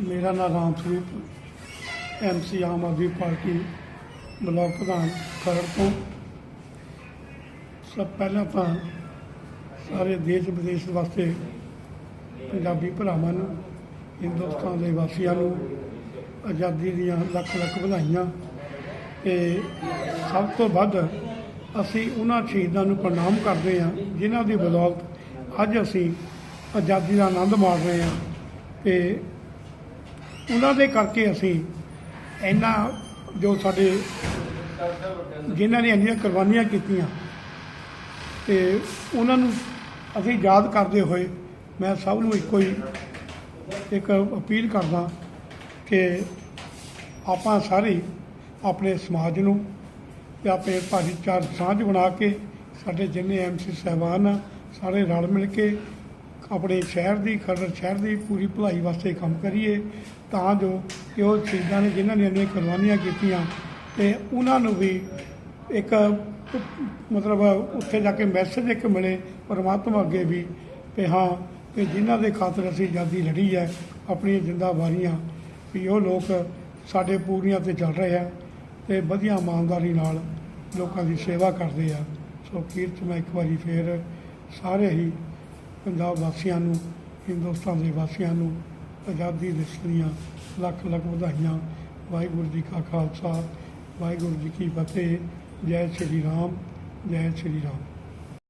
ਮੇਰਾ ਨਾਮ Ram Sarup MC Aam Aadmi party block ਪ੍ਰਧਾਨ ਖਰੜ ਤੋਂ। ਸਭ ਪਹਿਲਾਂ ਤਾਂ ਸਾਰੇ ਦੇਸ਼ ਵਿਦੇਸ਼ ਵਾਸਤੇ ਪੰਜਾਬੀ ਭਰਾਵਾਂ ਨੂੰ, ਹਿੰਦੁਸਤਾਨ ਦੇ ਵਾਸੀਆਂ ਨੂੰ ਆਜ਼ਾਦੀ ਦੀਆਂ ਲੱਖ ਲੱਖ ਵਧਾਈਆਂ ਤੇ ਸਭ ਤੋਂ ਵੱਧ ਅਸੀਂ ਉਹਨਾਂ ਸ਼ਹੀਦਾਂ ਨੂੰ ਪ੍ਰਣਾਮ ਕਰਦੇ ਹਾਂ ਜਿਨ੍ਹਾਂ ਦੀ ਬਦੌਲਤ ਅੱਜ ਅਸੀਂ ਆਜ਼ਾਦੀ ਦਾ ਆਨੰਦ ਮਾਣ ਰਹੇ ਹਾਂ ਤੇ ਉਹਨਾਂ ਦੇ ਕਰਕੇ ਅਸੀਂ ਇਹਨਾਂ ਜੋ ਸਾਡੇ ਜਿਨ੍ਹਾਂ ਨੇ ਇੰਨੀਆਂ ਕੁਰਬਾਨੀਆਂ ਕੀਤੀਆਂ ਤੇ ਉਹਨਾਂ ਨੂੰ ਅਸੀਂ ਯਾਦ ਕਰਦੇ ਹੋਏ ਮੈਂ ਸਭ ਨੂੰ ਇੱਕੋ ਹੀ ਇੱਕ ਅਪੀਲ ਕਰਦਾ ਕਿ ਆਪਾਂ ਸਾਰੇ ਆਪਣੇ ਸਮਾਜ ਨੂੰ ਤੇ ਆਪਣੇ ਭਾਈਚਾਰ ਸਾਂਝ ਬਣਾ ਕੇ ਸਾਡੇ ਜਿੰਨੇ ਐਮਸੀ ਸਾਹਿਬਾਨ ਆ, ਸਾਰੇ ਰਲ ਮਿਲ ਕੇ ਆਪਣੇ ਸ਼ਹਿਰ ਦੀ ਖਰੜ ਸ਼ਹਿਰ ਦੀ ਪੂਰੀ ਭਲਾਈ ਵਾਸਤੇ ਕੰਮ ਕਰੀਏ, ਤਾਂ ਜੋ ਕਿ ਉਹ ਸ਼ਹੀਦਾਂ ਨੇ ਜਿਨ੍ਹਾਂ ਨੇ ਇੰਨੀਆਂ ਕੁਰਬਾਨੀਆਂ ਕੀਤੀਆਂ ਤੇ ਉਹਨਾਂ ਨੂੰ ਵੀ ਇੱਕ ਮਤਲਬ ਉੱਥੇ ਜਾ ਕੇ ਮੈਸੇਜ ਇੱਕ ਮਿਲੇ, ਪਰਮਾਤਮਾ ਅੱਗੇ ਵੀ ਕਿ ਹਾਂ ਕਿ ਜਿਨ੍ਹਾਂ ਦੇ ਖਾਤਰ ਅਸੀਂ ਆਜ਼ਾਦੀ ਲੜੀ ਹੈ, ਆਪਣੀਆਂ ਜਿੰਦਾ ਵਾਰੀਆਂ ਵੀ ਉਹ ਲੋਕ ਸਾਡੇ ਪੂਰੀਆਂ ਤੇ ਚੱਲ ਰਹੇ ਆ ਤੇ ਵਧੀਆ ਇਮਾਨਦਾਰੀ ਨਾਲ ਲੋਕਾਂ ਦੀ ਸੇਵਾ ਕਰਦੇ ਆ। ਸੋ ਕੀਰਤ ਮੈਂ ਇੱਕ ਵਾਰੀ ਫੇਰ ਸਾਰੇ ਹੀ ਪੰਜਾਬ ਵਾਸੀਆਂ ਨੂੰ, ਹਿੰਦੁਸਤਾਨ ਦੇ ਵਾਸੀਆਂ ਨੂੰ ਆਜ਼ਾਦੀ ਦਿਵਸ ਦੀਆਂ ਲੱਖ ਲੱਖ ਵਧਾਈਆਂ। ਵਾਹਿਗੁਰੂ ਜੀ ਕਾ ਖਾਲਸਾ, ਵਾਹਿਗੁਰੂ ਜੀ ਕੀ ਫਤਿਹ। ਜੈ ਸ਼੍ਰੀ ਰਾਮ, ਜੈ ਸ਼੍ਰੀ ਰਾਮ।